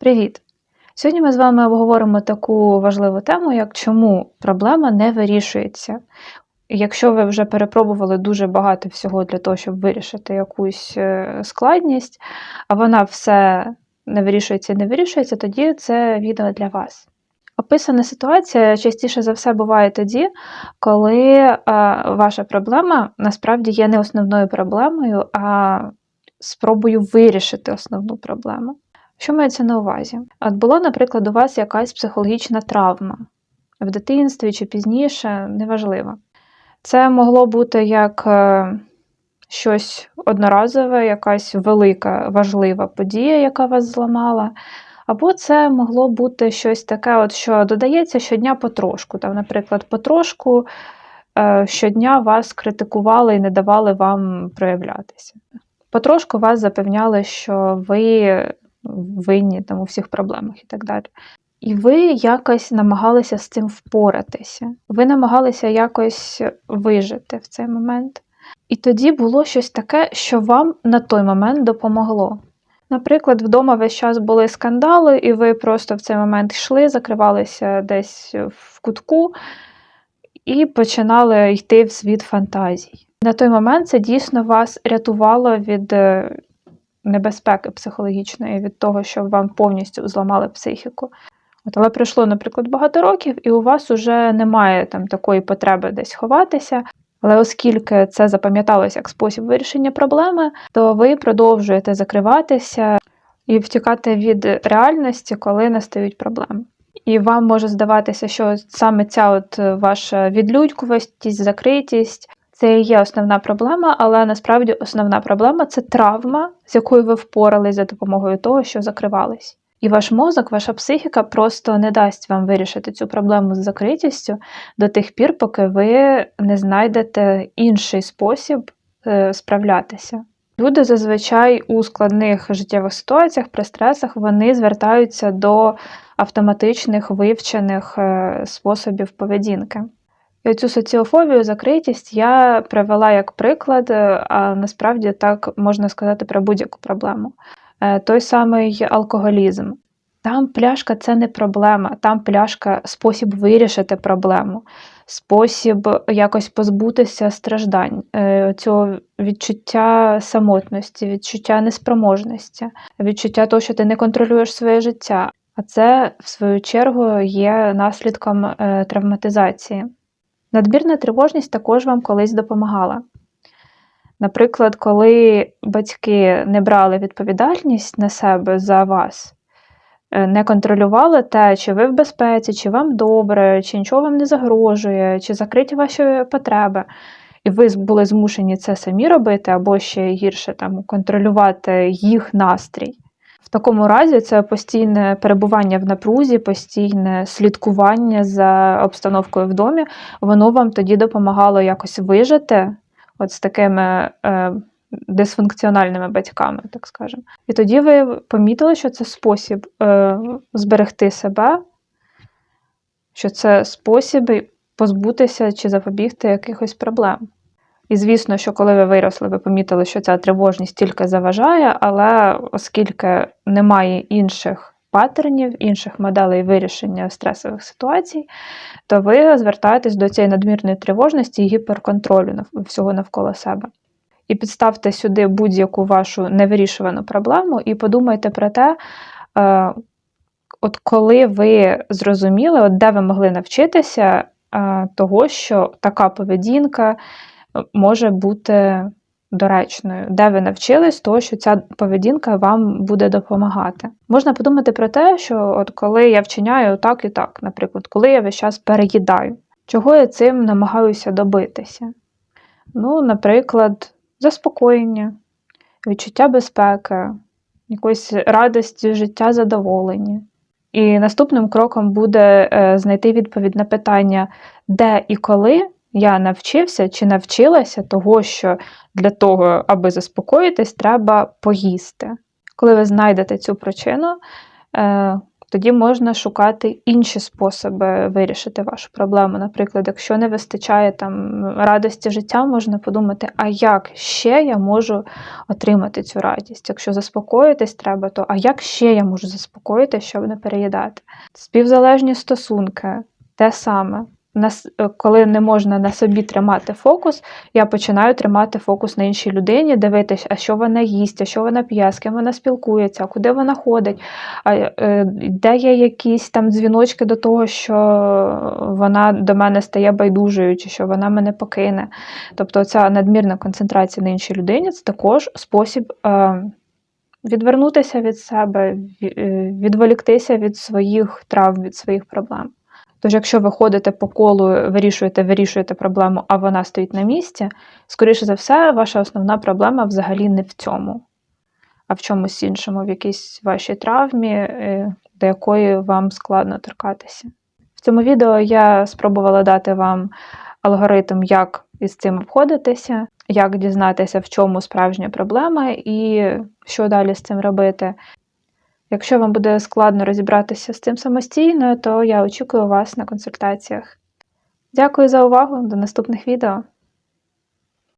Привіт! Сьогодні ми з вами обговоримо таку важливу тему, як чому проблема не вирішується. Якщо ви вже перепробували дуже багато всього для того, щоб вирішити якусь е, складність, а вона все не вирішується і не вирішується, тоді це відео для вас. Описана ситуація частіше за все буває тоді, коли е, ваша проблема насправді є не основною проблемою, а спробою вирішити основну проблему. Що мається на увазі? От була, наприклад, у вас якась психологічна травма в дитинстві чи пізніше, неважливо. Це могло бути як е, щось одноразове, якась велика важлива подія, яка вас зламала. Або це могло бути щось таке, от, що додається щодня потрошку. Там, Наприклад, потрошку е, щодня вас критикували і не давали вам проявлятися. Потрошку вас запевняли, що ви винні там, у всіх проблемах і так далі. І ви якось намагалися з цим впоратися. Ви намагалися якось вижити в цей момент. І тоді було щось таке, що вам на той момент допомогло. Наприклад, вдома весь час були скандали, і ви просто в цей момент йшли, закривалися десь в кутку і починали йти в світ фантазій. На той момент це дійсно вас рятувало від е, небезпеки психологічної, від того, що вам повністю зламали психіку. От, Але пройшло, наприклад, багато років, і у вас вже немає там такої потреби десь ховатися. Але оскільки це запам'яталось як спосіб вирішення проблеми, то ви продовжуєте закриватися і втікати від реальності, коли настають проблеми. І вам може здаватися, що саме ця от ваша відлюдькуватість, закритість це і є основна проблема, але насправді основна проблема це травма, з якою ви впорались за допомогою того, що закривались. І ваш мозок, ваша психіка просто не дасть вам вирішити цю проблему з закритістю до тих пір, поки ви не знайдете інший спосіб е, справлятися. Люди зазвичай у складних життєвих ситуаціях при стресах вони звертаються до автоматичних вивчених е, способів поведінки. І оцю соціофобію, закритість я привела як приклад, е, а насправді так можна сказати про будь-яку проблему. Е, той самий алкоголізм. Там пляшка це не проблема, там пляшка спосіб вирішити проблему, спосіб якось позбутися страждань, е, цього відчуття самотності, відчуття неспроможності, відчуття того, що ти не контролюєш своє життя. А це, в свою чергу, є наслідком травматизації. Надмірна тривожність також вам колись допомагала. Наприклад, коли батьки не брали відповідальність на себе за вас, е, не контролювали те, чи ви в безпеці, чи вам добре, чи нічого вам не загрожує, чи закриті ваші потреби, і ви були змушені це самі робити, або ще гірше там, контролювати їх настрій. В такому разі це постійне перебування в напрузі, постійне слідкування за обстановкою в домі, воно вам тоді допомагало якось вижити от з такими е, дисфункціональними батьками, так скажемо. І тоді ви помітили, що це спосіб е, зберегти себе, що це спосіб позбутися чи запобігти якихось проблем. І звісно, що коли ви виросли, ви помітили, що ця тривожність тільки заважає, але оскільки немає інших паттернів, інших моделей вирішення стресових ситуацій, то ви звертаєтесь до цієї надмірної тривожності і гіперконтролю всього навколо себе. І підставте сюди будь-яку вашу невирішувану проблему, і подумайте про те, е, от коли ви зрозуміли, от де ви могли навчитися е, того, що така поведінка може бути доречною, де ви навчились, того, що ця поведінка вам буде допомагати. Можна подумати про те, що от коли я вчиняю так і так, наприклад, коли я весь час переїдаю, чого я цим намагаюся добитися? Ну, наприклад, заспокоєння, відчуття безпеки, якоїсь радості, життя, задоволення. І наступним кроком буде е, знайти відповідь на питання, де і коли я навчився чи навчилася того, що для того, аби заспокоїтись, треба поїсти. Коли ви знайдете цю причину, е, тоді можна шукати інші способи вирішити вашу проблему. Наприклад, якщо не вистачає там радості життя, можна подумати, а як ще я можу отримати цю радість? Якщо заспокоїтись треба, то а як ще я можу заспокоїтись, щоб не переїдати? Співзалежні стосунки те саме. Е, коли не можна на собі тримати фокус, я починаю тримати фокус на іншій людині, дивитись, а що вона їсть, а що вона п'є, з ким вона спілкується, куди вона ходить, а, е, де є якісь там дзвіночки до того, що вона до мене стає байдужою, чи що вона мене покине. Тобто ця надмірна концентрація на іншій людині це також спосіб. Е, Відвернутися від себе, відволіктися від своїх травм, від своїх проблем. Тож, якщо ви ходите по колу, вирішуєте, вирішуєте проблему, а вона стоїть на місці, скоріше за все, ваша основна проблема взагалі не в цьому, а в чомусь іншому, в якійсь вашій травмі, е, до якої вам складно торкатися. В цьому відео я спробувала дати вам алгоритм, як із цим обходитися, як дізнатися, в чому справжня проблема і що далі з цим робити. Якщо вам буде складно розібратися з цим самостійно, то я очікую вас на консультаціях. Дякую за увагу, до наступних відео!